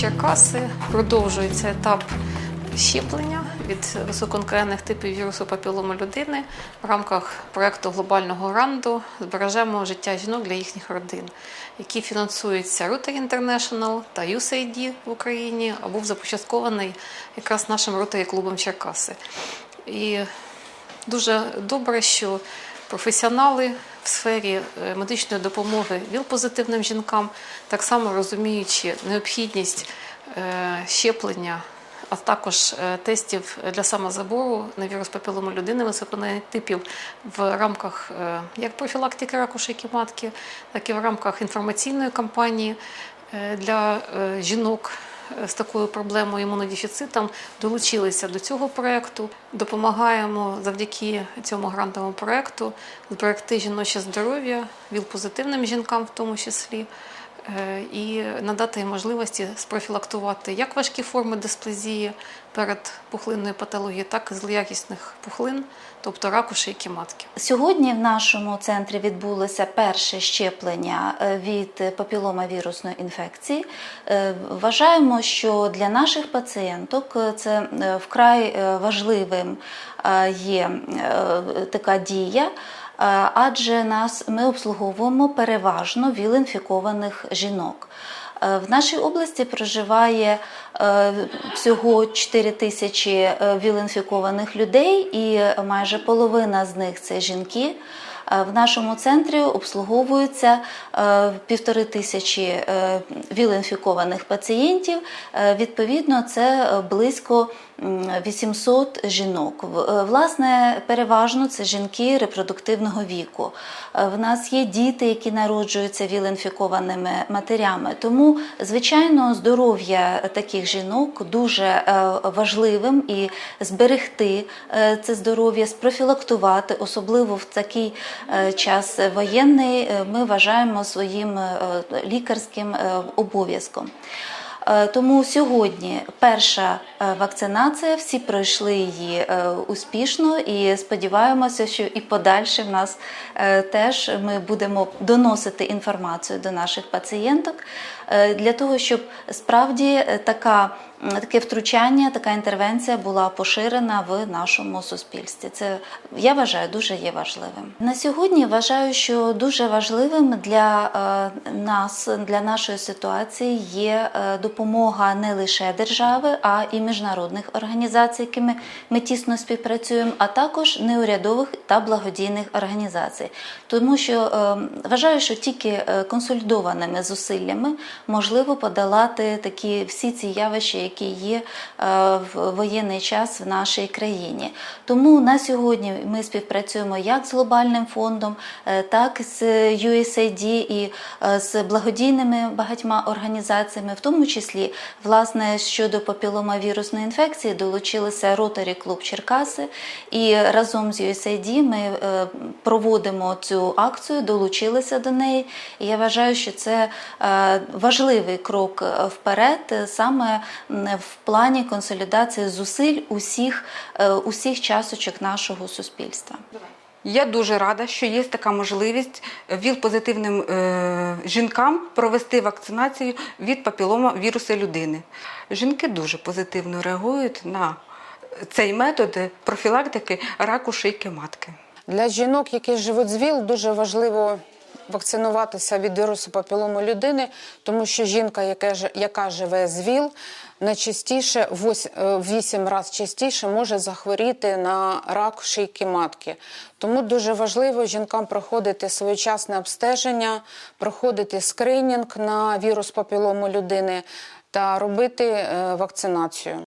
Черкаси продовжується етап щеплення від високонкренних типів вірусу папілому людини в рамках проекту глобального ранду збережемо життя жінок для їхніх родин, який фінансується Rotary International та USAID в Україні, а був започаткований якраз нашим Rotary клубом Черкаси. І дуже добре, що професіонали в сфері е, медичної допомоги віл-позитивним жінкам, так само розуміючи необхідність е, щеплення, а також е, тестів для самозабору на вірус папілому людини високонних типів в рамках як профілактики раку шийки матки, так і в рамках інформаційної кампанії для жінок з такою проблемою імунодефіцитом долучилися до цього проєкту. Допомагаємо завдяки цьому грантовому проєкту зберегти жіноче здоров'я, віл-позитивним жінкам в тому числі. Е, І надати можливості спрофілактувати як важкі форми дисплазії перед пухлинною патологією, так і злоякісних пухлин, тобто раку шийки матки. Сьогодні в нашому центрі відбулося перше щеплення е, від папіломавірусної інфекції. Е, Вважаємо, що для наших пацієнток це вкрай важливим є така дія. Е, Адже нас ми обслуговуємо переважно віл-інфікованих жінок. Е, В нашій області проживає е, всього 4 тисячі віл-інфікованих людей, і майже половина з них це жінки. Е, В нашому центрі обслуговується е, півтори тисячі е, віл-інфікованих пацієнтів. Відповідно, це близько м, 800 жінок. Власне, переважно це жінки репродуктивного віку. В нас є діти, які народжуються віл-інфікованими матерями. Тому, звичайно, здоров'я таких жінок дуже важливим і зберегти це здоров'я, спрофілактувати, особливо в такий е, час воєнний, е, ми вважаємо своїм е, лікарським е, обов'язком. Е, Тому сьогодні перша е, вакцинація, всі пройшли її е, успішно і сподіваємося, що і подальше в нас е, теж ми будемо доносити інформацію до наших пацієнток е, для того, щоб справді е, така. М, Таке втручання, така інтервенція була поширена в нашому суспільстві. Це я вважаю дуже є важливим. На сьогодні вважаю, що дуже важливим для е, нас, для нашої ситуації є е, допомога не лише держави, а і міжнародних організацій, якими ми тісно співпрацюємо, а також неурядових та благодійних організацій. Тому що е, вважаю, що тільки е, консолідованими зусиллями можливо подолати такі всі ці явища, які є е, в воєнний час в нашій країні. Тому на сьогодні ми співпрацюємо як з глобальним фондом, е, так і з USAID і е, з благодійними багатьма організаціями, в тому числі власне щодо папіломавірусної інфекції долучилися Rotary Клуб Черкаси, і разом з USAID ми проводимо цю акцію, долучилися до неї. І я вважаю, що це важливий крок вперед, саме м, в плані консолідації зусиль усіх, е, усіх часточок нашого суспільства. Я дуже рада, що є така можливість віл-позитивним е, жінкам провести вакцинацію від папілома вірусу людини. Жінки дуже позитивно реагують на цей метод профілактики раку шийки матки. Для жінок, які живуть з ВІЛ, дуже важливо вакцинуватися від вірусу папілому людини, тому що жінка, яка, яка живе з ВІЛ, найчастіше вось- е, в 8 разів частіше може захворіти на рак шийки матки. Тому дуже важливо жінкам проходити своєчасне обстеження, проходити скринінг на вірус папілому людини та робити е, вакцинацію.